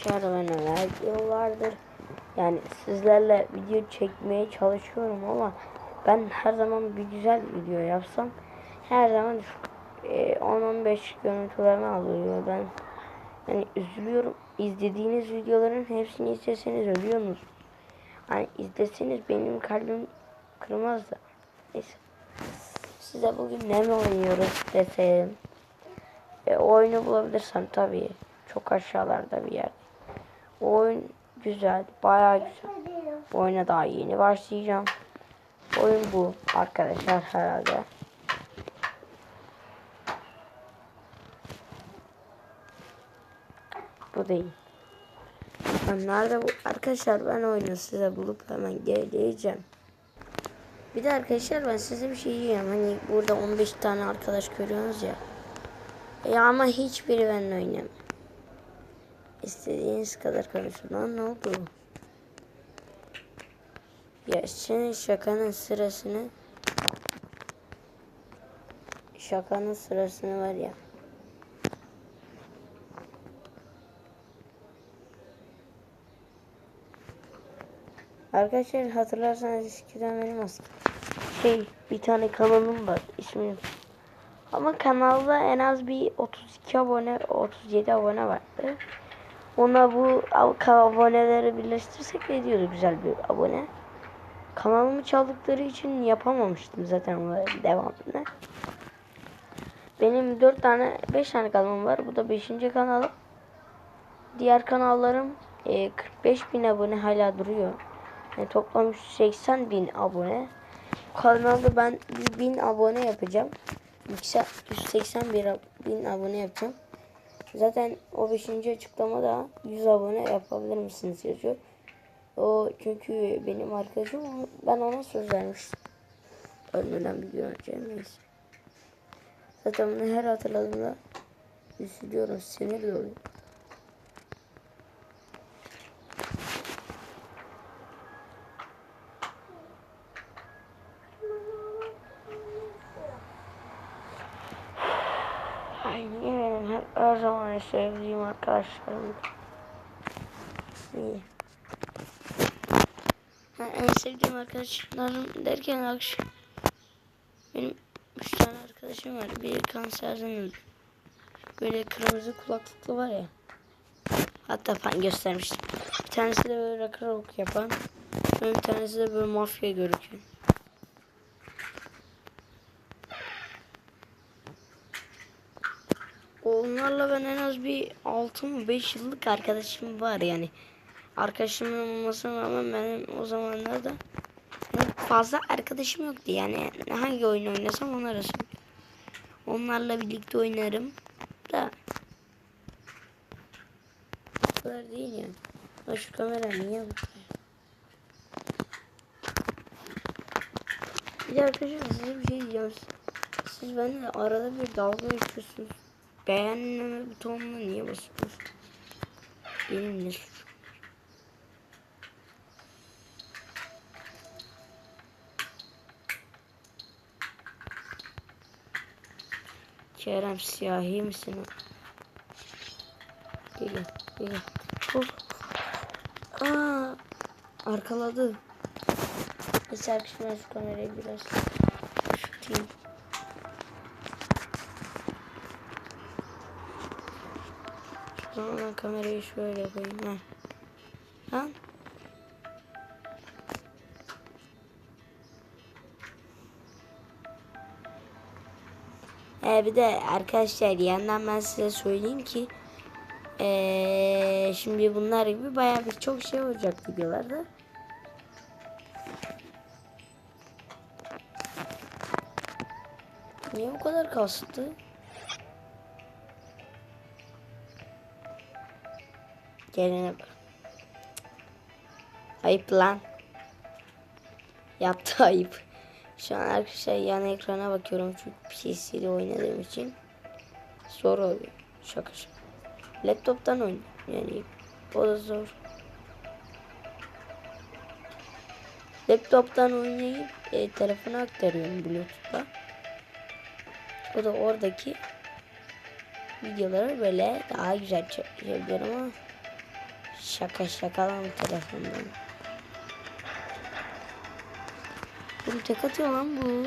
arkadaşlar ben neler yıllardır yani sizlerle video çekmeye çalışıyorum ama ben her zaman bir güzel video yapsam her zaman e, 10-15 görüntülerimi alıyor. Ben yani üzülüyorum. İzlediğiniz videoların hepsini izleseniz ölüyorsunuz hani izleseniz benim kalbim kırmaz da. Neyse. Size bugün ne mi oynuyoruz desem? E, oyunu bulabilirsem tabii çok aşağılarda bir yer. Oyun güzel, bayağı güzel. Bu oyuna daha yeni başlayacağım. Oyun bu arkadaşlar herhalde. Bu değil. Ben nerede bu? Arkadaşlar ben oyunu size bulup hemen geleceğim. Bir de arkadaşlar ben size bir şey diyeyim. Hani burada 15 tane arkadaş görüyorsunuz ya. Ya ama hiçbiri benimle oynamıyor. İstediğiniz kadar konuşun. Lan ne oldu? Ya senin şakanın sırasını şakanın sırasını var ya. Arkadaşlar hatırlarsanız eskiden benim aslında şey bir tane kanalım var ismini ama kanalda en az bir 32 abone 37 abone vardı. Ona bu aboneleri birleştirsek ne diyordu güzel bir abone. Kanalımı çaldıkları için yapamamıştım zaten devamını. Benim 4 tane 5 tane kanalım var. Bu da 5. kanalım. Diğer kanallarım e, 45 bin abone hala duruyor. Yani toplam 80 bin abone. Kanalda ben 100 bin abone yapacağım. 181 bin abone yapacağım. Zaten o 5. açıklamada 100 abone yapabilir misiniz yazıyor. O çünkü benim arkadaşım ben ona söz vermiştim. Ölmeden bir gün önce neyse. Zaten bunu her hatırladığımda üzülüyorum, sinir doluyorum. Ay niye benim hep her zaman sevdiğim arkadaşlarım. İyi. En sevdiğim arkadaşlarım derken akşam benim üç tane arkadaşım var. Biri kanserden öldü. Böyle kırmızı kulaklıklı var ya. Hatta ben göstermiştim. Bir tanesi de böyle rock yapan. Bir tanesi de böyle mafya görüküyor. Onlarla ben en az bir 6 mı 5 yıllık arkadaşım var yani. Arkadaşımın olmasına rağmen benim o zamanlarda fazla arkadaşım yoktu yani. Hangi oyun oynasam onlar arasında. Onlarla birlikte oynarım da. Bu kadar değil yani. Ha şu kamera niye? Bir de arkadaşlar size bir şey diyeceğim. Siz benimle arada bir dalga geçiyorsunuz. Beğenmeme butonuna niye basıyorsunuz? Benim ne suçum? Kerem siyahi misin? Gelin, gelin. Hop. Aa, arkaladı. Arkadaşlar şu kamerayı biraz Sonra kamerayı şöyle koyayım. Ha. Lan. Ee, bir de arkadaşlar yandan ben size söyleyeyim ki ee, şimdi bunlar gibi bayağı bir çok şey olacak videolarda. Niye bu kadar kastı? Gelene bak. Ayıp lan. Yaptı ayıp. Şu an arkadaşlar yan ekrana bakıyorum çünkü PC ile oynadığım için zor oluyor. Şaka şaka. Laptoptan oynuyorum yani o da zor. Laptoptan oynayıp e, telefona aktarıyorum Bluetooth'la. O da oradaki videoları böyle daha güzel çekebiliyorum ama Şaka şaka lan telefondan. Oğlum tek atıyor lan bu.